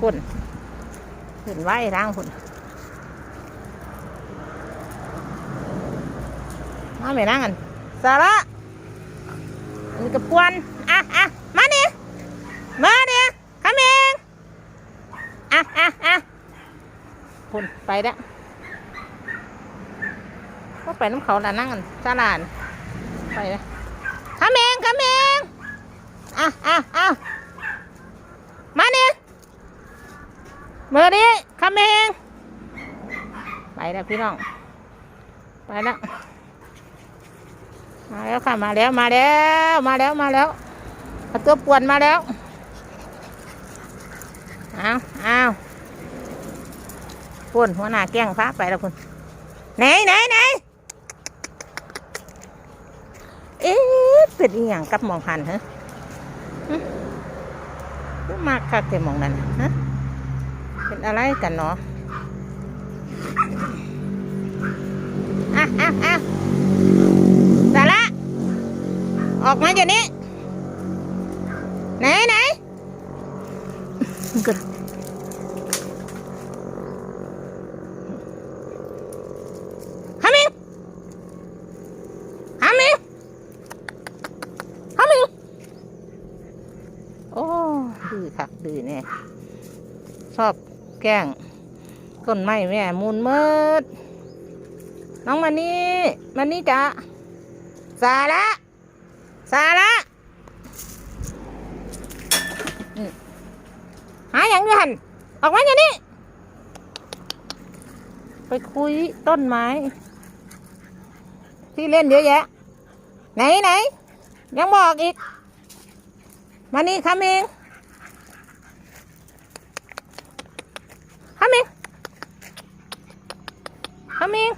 พุ่นพุ่นไหวร่างพุ่นมาไม่นั่งกันสาระอันนี้กระปวนอะอะมาเนี่ยมาเนี่ยขมิงอะอะอะพุ่นไปแล้วก็ไปน้ำเขาละนั่งกันสาลานไปแล้วขมิงขมิงอะอะอะมาเนี่ย มือนี้คำเองไปแล้วพี่น้อง ไปแล้วมาแล้วค่ะมาแล้วมาแล้วมาแล้วมาแล้วเอาตัวป่วนมาแล้วเอาเอาป่วนหัวหน้าแก้งพระไปแล้วคุณไหนไหนไหนเอ๊ะเป็นอีหยังกับมองหันฮะหึหรือมากคักแต่มองนั้นฮะ เป็นอะไรกันเนาะอะอะอะสาระออกมาเดี๋ยวนี้ ไหนไหนกดฮามิงฮามิงฮามิงโอ้ดื้อคักดื้อเนี่ยชอบ แก้งต้นไม้แม่มูลเมิดน้องมานี่มานี่จ้ะสาระสาระหาอย่างนี้หันออกมาอย่างนี้ ไปคุยต้นไม้ ที่เล่นเยอะแยะ ไหนไหนยังบอกอีก มานี่คำเอง Come in. Come in.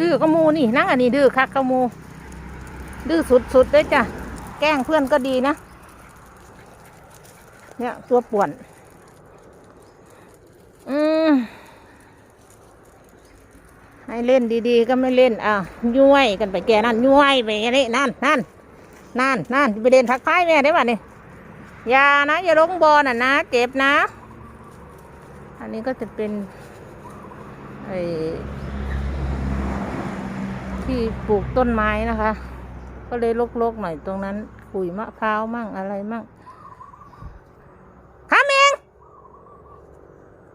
ดื้อกมูนี่นั่งอันนี้ดื้อคักกมู ดื้อสุดๆเลยจ้ะ แกล้งเพื่อนก็ดีนะ เนี่ยตัวป่วน อืมให้เล่นดีๆ ก็ไม่เล่น อะย้วยกันไปแกนั่นย้วยไปนี่นั่นนั่นนั่นนั่นไปเดินทักทายแม่ได้ป่ะนี่อย่านะ อย่าลงบอลน่ะนะ เจ็บนะ อันนี้ก็จะเป็นไอ้ที่ปลูกต้นไม้นะคะ ก็เลยลกๆหน่อยตรงนั้นขุยมะพร้าวมั่งอะไรมั่งทำเอง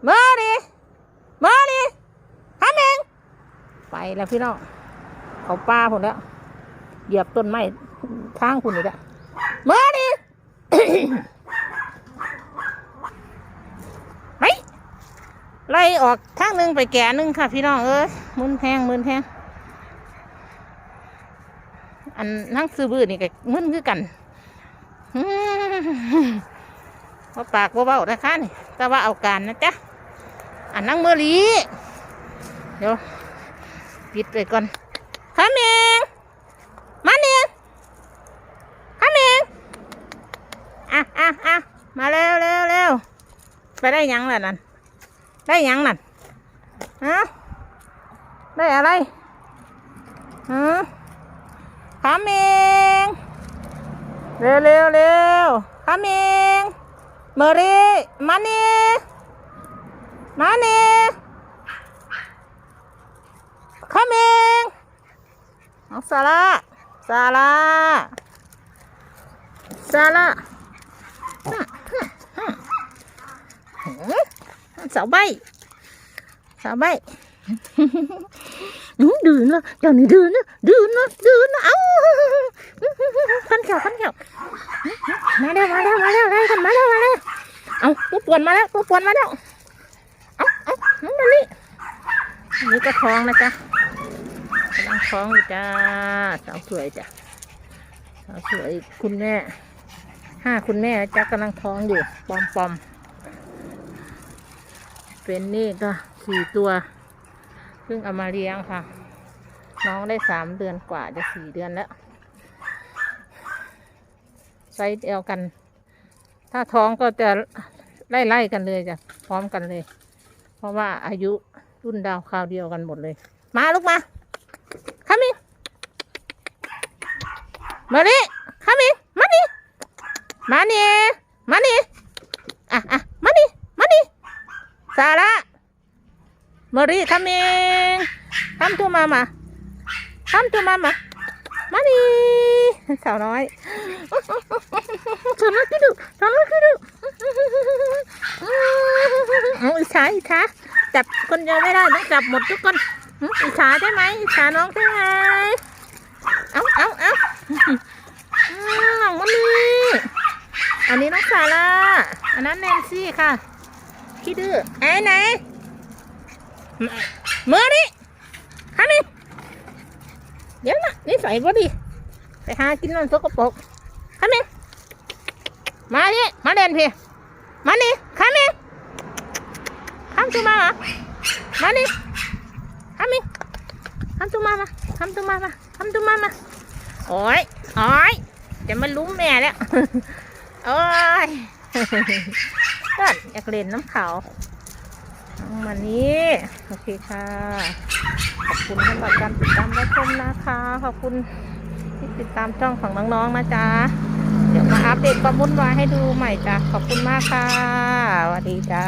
เมื่อดิเมื่อดิทำเองไปแล้วพี่น้องเขาป้าผมแล้วเหยียบต้นไม้ข้างคุณอีกแล้วเมื่อดิ ไป ไล่ออกทางหนึ่งไปแก่หนึ่งค่ะ พี่น้องเอ้ยมึนแพงมึนแพงอันนั่งซื้อบื้อนี่ก็มึนคือกันว่าปากว่าเบาๆนะคะนี่แต่ว่าเอาการนะจ๊ะอันนั่งเมื่อลีเดี๋ยวปิดไปก่อนข้าเมงมาเนี่ยข้าเมงอะอะอะมาเร็วเร็วเร็วไปได้ยังล่ะนั่น ได้ยังนั่นฮะได้อะไรฮะขามเองเร็วเร็วเร็วขามเองเมอรี่มานี่มานี่ขามเองเอาซาร่าซาร่าซาร่า สาวใบสาวใบดื้อนะเจ้านี่ดื้อนะดื้อนะดื้อนะเอ้าขันเขียวขันเขียวมาแล้วมาแล้วมาแล้วไล่กันมาแล้วมาแล้วเอาตัวปวนมาแล้วตัวปวนมาแล้วเอาเอาน้องมานี่นี่ก็คล้องนะจ๊ะกำลังคล้องอยู่จ้าสาวสวยจ้ะสาวสวยคุณแม่ห้าคุณแม่จ้ะกำลังท้องอยู่ปอมปอม เป็นนี่ก็สี่ตัวเพิ่งเอามาเลี้ยงค่ะ น้องได้สามเดือนกว่าจะสี่เดือนแล้วไซส์เดียวกัน ถ้าท้องก็จะไล่ไล่กันเลยจ้ะพร้อมกันเลย เพราะว่าอายุรุ่นดาวคราวเดียวกันหมดเลย มาลูกมาข้ามิมาดิข้ามิมาดิมานี่มานี่อะอะ ซาร่าเมอรี่ทำเองทำตัวมามาทำตัวมามามานี่สาวน้อยสาวน้อยคือดูสาวน้อยคือดูอาอิจฉาอิจฉาจับคนเดียวไม่ได้ต้องจับหมดทุกคนอิจฉาได้ไหมอิจฉาน้องได้ไหมเอาเอาเอาน้องมันนี่อันนี้น้องซาร่าอันนั้นแนนซี่ค่ะ ขี้ดื้อไอ้ไหนเมื่อนี่ฮันนี่เดี๋ยวนะนี่ใส่บ่ดีไปหากินนั่นสกปรกฮันนี่มาดิมาเด่นพี่มานี่ข้านี่ข้ามตัวมามามานี่ข้านี่ข้ามตัวมามาข้ามตัวมามาข้ามตัวมามาโอ้ยโอ้ยจะมาลุ้มแม่แล้วโอ้ย ก็อยากเล่นน้ำเขาเอามานี้ โอเคค่ะ ขอบคุณสำหรับการติดตามรับชมนะคะ ขอบคุณที่ติดตามช่องของน้องๆนะจ๊ะ เดี๋ยวมาอัปเดตความวุ่นวายให้ดูใหม่จ้ะ ขอบคุณมากค่ะสวัสดีจ้า